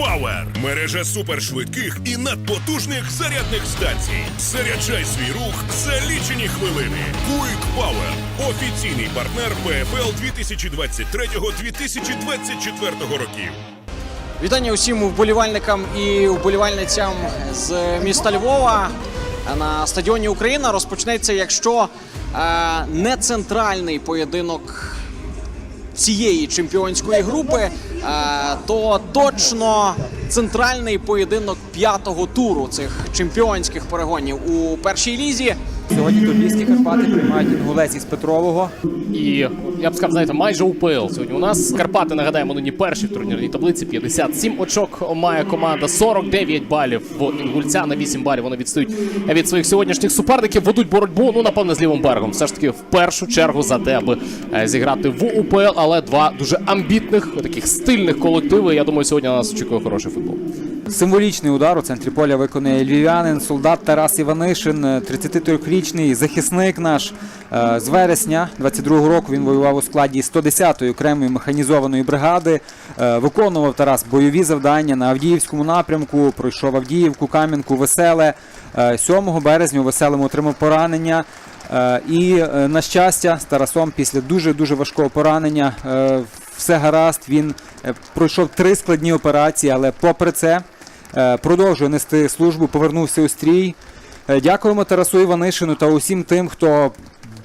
Power – мережа супершвидких і надпотужних зарядних станцій. Заряджай свій рух за лічені хвилини. Quick Power – офіційний партнер ПФЛ 2023-2024 років. Вітання усім вболівальникам і вболівальницям з міста Львова. На стадіоні Україна розпочнеться, якщо е, не центральний поєдинок цієї чемпіонської групи, е, то точно центральний поєдинок п'ятого туру цих чемпіонських перегонів у першій лізі. Сьогодні Турбійські Карпати приймають інгулець із Петрового. І я б сказав, знаєте, майже УПЛ сьогодні. У нас Карпати нагадаємо нині перші в турнірній таблиці. 57 очок має команда, 49 балів в інгульця. На 8 балів вони відстають від своїх сьогоднішніх суперників. Ведуть боротьбу. Ну напевне з лівим берегом. Все ж таки в першу чергу за те, аби е, зіграти в УПЛ, але два дуже амбітних, таких стильних колективи. Я думаю, сьогодні на нас очікує хороший футбол. Символічний удар у центрі поля виконує львів'янин, солдат Тарас Іванишин, 33-річний захисник наш. Е, З вересня 22-го року він воював у складі 110-ї окремої механізованої бригади. Е, Виконував Тарас бойові завдання на Авдіївському напрямку, пройшов Авдіївку, Кам'янку, Веселе. Е, 7 березня у Веселому отримав поранення. Е, І, е, на щастя, з Тарасом після дуже-дуже важкого поранення е, все гаразд. Він е, пройшов три складні операції, але попри це е, продовжує нести службу, повернувся у стрій. Е, Дякуємо Тарасу Іванишину та усім тим, хто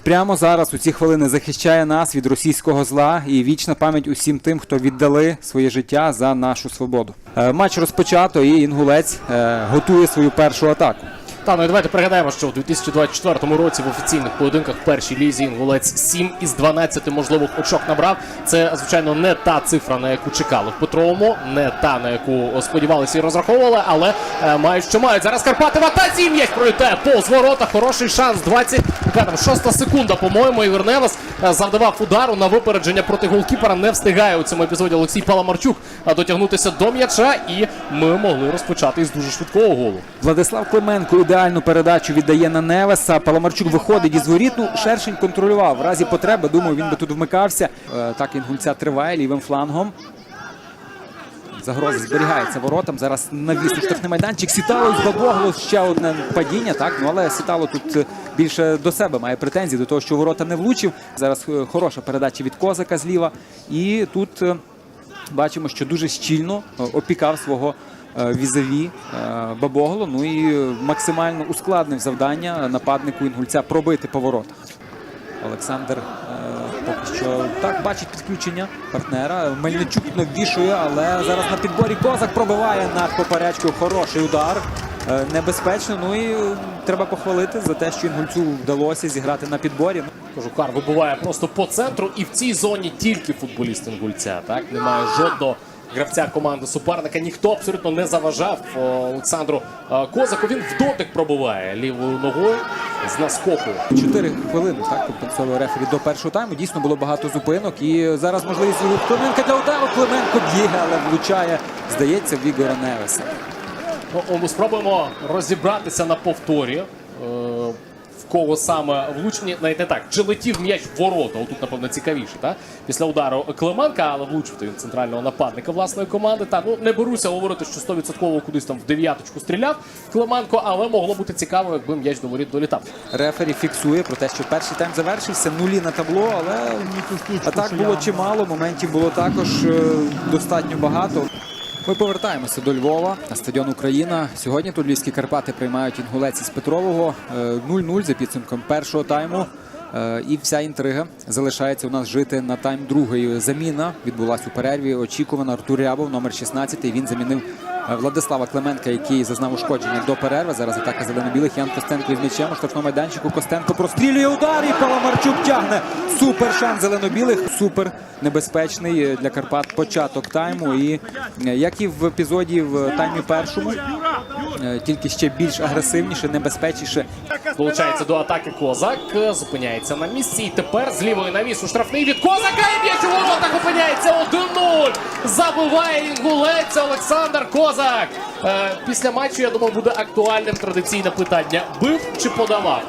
прямо зараз у ці хвилини захищає нас від російського зла. І вічна пам'ять усім тим, хто віддали своє життя за нашу свободу. Е, Матч розпочато, і інгулець е, готує свою першу атаку. Та ну і давайте пригадаємо, що в 2024 році в офіційних поєдинках в першій лізі інгулець 7 із 12 можливих очок набрав. Це звичайно не та цифра, на яку чекали в Петровому, не та на яку сподівалися і розраховували, але е, мають що мають. Зараз Карпати в атаці м'яч пролітає повз ворота. Хороший шанс. 20, яка там шоста секунда, по-моєму. Ігор Невес е, завдавав удару на випередження проти голкіпера. Не встигає у цьому епізоді Олексій Паламарчук е, дотягнутися до м'яча, і ми могли розпочати із дуже швидкого голу. Владислав Клименко ідеальну передачу віддає на Невеса. Паламарчук виходить із воріт. Ну, Шершень контролював. В разі потреби, думаю, він би тут вмикався. Е, Так інгульця триває лівим флангом. Загроза зберігається воротам. Зараз навіс у штрафний майданчик. Сітало з ще одне падіння. Так, ну але Сітало тут е, більше до себе має претензії до того, що ворота не влучив. Зараз е, хороша передача від Козака зліва. І тут е, бачимо, що дуже щільно опікав свого візаві Бабогло. Ну і максимально ускладнив завдання нападнику інгульця пробити по воротах. Олександр поки що так бачить підключення партнера. Мельничук навішує, але зараз на підборі Козак пробиває над поперечку. Хороший удар. Е, Небезпечно. Ну і треба похвалити за те, що інгульцю вдалося зіграти на підборі. Кажу, вибуває просто по центру, і в цій зоні тільки футболіст інгульця. Так немає жодного гравця команди суперника. Ніхто абсолютно не заважав Олександру е, Козаку. Він в дотик пробиває лівою ногою з наскоку. Чотири хвилини так компенсовує рефері до першого тайму. Дійсно було багато зупинок. І зараз можливість Клименка для удару. Клименко б'є, але влучає, здається, в Ігора Невеса. Ну, спробуємо розібратися на повторі. Кого саме влучені, навіть не так, чи летів м'яч в ворота? Отут, напевно, цікавіше, та? Після удару Клименка, але влучив він центрального нападника власної команди. Та ну не беруся говорити, що 100% кудись там в дев'яточку стріляв Клименко, але могло бути цікаво, якби м'яч до воріт долітав. Рефері фіксує про те, що перший тайм завершився. Нулі на табло, але атак було чимало. Моментів було також е, достатньо багато. Ми повертаємося до Львова на стадіон Україна. Сьогодні тут львівські Карпати приймають інгулець із Петрового Е, 0-0 за підсумком першого тайму. Е, І вся інтрига залишається у нас жити на тайм другої. Заміна відбулася у перерві. Очікувана Артур Рябов, номер 16. Він замінив е, Владислава Клименка, який зазнав ушкодження до перерви. Зараз атака зелено-білих. Ян Костенко із м'ячем у штрафному майданчику. Костенко прострілює удар і Паламарчук тягне. Супер шанс зелено-білих. Супер небезпечний е, для Карпат початок тайму. І е, як і в епізоді в таймі першому, е, тільки ще більш агресивніше, небезпечніше. Долучається до атаки Козак, зупиняється на місці. І тепер з лівої навіс у штрафний від Козака. І м'яч у воротах опиняється 1-0. Забиває інгулець Олександр Козак. Е, після матчу, я думаю, буде актуальним традиційне питання: бив чи подавав?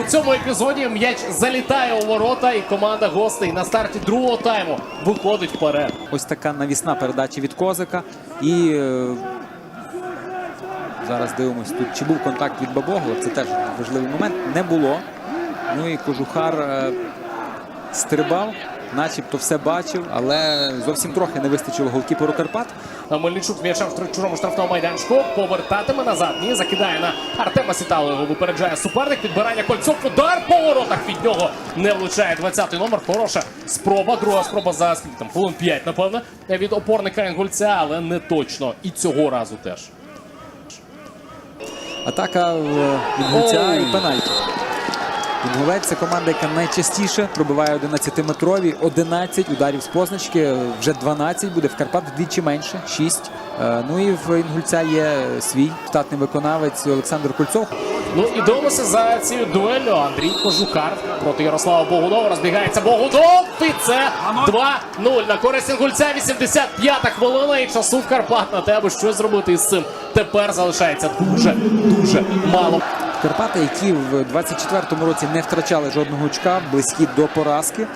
У цьому епізоді м'яч залітає у ворота, і команда гостей на старті другого тайму виходить вперед. Ось така навісна передача від Козака. І е, зараз дивимось тут, чи був контакт від Бабогла. Це теж важливий момент. Не було. Ну і Кожухар е, стрибав, начебто все бачив, але зовсім трохи не вистачило голкіперу Карпат. Мельничук м'яча в чужому штрафному майданчику. Повертатиме назад. Ні, закидає на Артема Сітало. Його випереджає суперник. Підбирання кольцов. Удар по воротах від нього не влучає. 20-й номер. Хороша спроба. Друга спроба за скільки там хвилин 5, напевно, від опорника Інгульця, але не точно. І цього разу теж. Атака е, від і пенальті. Інгулець це команда, яка найчастіше пробиває 11-метрові, 11 ударів з позначки, вже 12 буде в Карпат вдвічі менше, 6. Е, Ну і в Інгульця є свій штатний виконавець Олександр Кульцов. Ну і дивимося за цією дуеллю. Андрій Кожукар проти Ярослава Богодова. Розбігається Богодов. І це 2-0 на користь Інгульця. 85-та хвилина. І часу в Карпат на тебе щось зробити із цим. Тепер залишається дуже дуже мало. Карпати, які в 24-му році не втрачали жодного очка, близькі до поразки.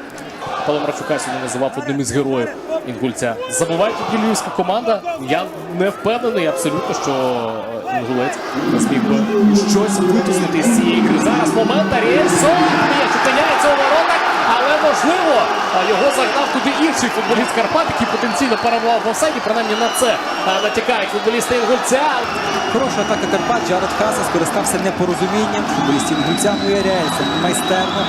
Павло Марчука сьогодні називав одним із героїв Інгульця. Забуває тут львівська команда. Я не впевнений абсолютно, що Інгулець зміг би щось витиснути з цієї гри. Зараз момент Аріельсон м'яч у воротах, але можливо його загнав туди інший футболіст Карпат, який потенційно перебував в офсайді. Принаймні на це натякають футболісти Інгульця. Хороша атака Карпат. Джаред Хаса скористався непорозумінням футболістів Гульця. Ну Аріельсон майстерно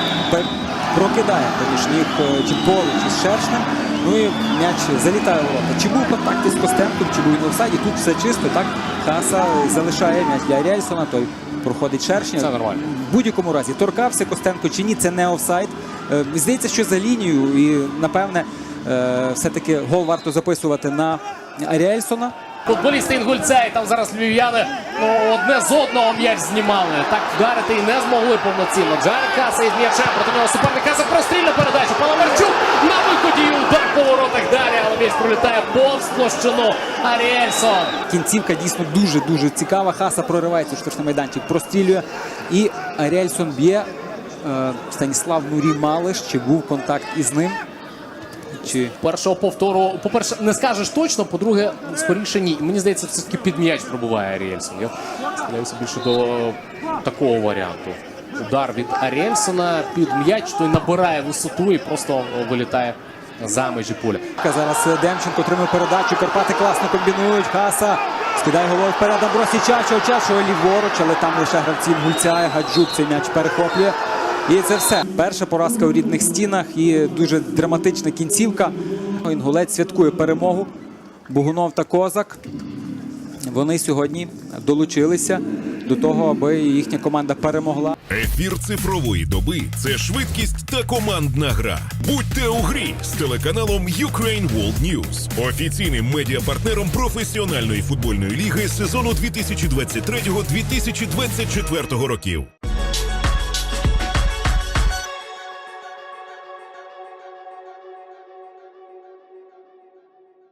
прокидає поміж ніг е, чи поруч із Шершнем. Ну і м'яч залітає ворота. Чи був контакт із Костенком, чи був він офсайді. Тут все чисто. Так Хаса залишає м'яч для Аріельсона. Той проходить Шершня. Це нормально. В будь-якому разі торкався Костенко чи ні, це не офсайд. Е, Здається, що за лінією, і напевне, е, все-таки гол варто записувати на Аріельсона. Футболісти Інгульця, і там зараз львів'яни ну, одне з одного м'яч знімали. Так вдарити і не змогли повноцінно. Джаред Каса із м'ячем проти нього суперник Каса прострільна передача. Паламарчук на виході і удар по воротах далі, але м'яч пролітає повз площину. Аріельсон. Кінцівка дійсно дуже дуже цікава. Хаса проривається в штрафний майданчик, прострілює. І Аріельсон б'є. Е, Станіслав Нурі Малиш. Чи був контакт із ним? Чи Першого повтору, по-перше, не скажеш точно, по-друге, скоріше ні. Мені здається, все-таки під м'яч пробуває Аріельсон. Я схиляюся більше до такого варіанту. Удар від Аріельсона під м'яч, той набирає висоту і просто вилітає за межі поля. зараз Демченко отримує передачу. Карпати класно комбінують. Хаса скидає головою вперед. Амбросі Чачо. Чачо ліворуч, але там лише гравці Гульця. Гаджук цей м'яч перехоплює. І це все. Перша поразка у рідних стінах і дуже драматична кінцівка. Інгулець святкує перемогу. Бугунов та Козак. Вони сьогодні долучилися до того, аби їхня команда перемогла. Ефір цифрової доби це швидкість та командна гра. Будьте у грі з телеканалом Ukraine World News, офіційним медіапартнером професіональної футбольної ліги сезону 2023-2024 років.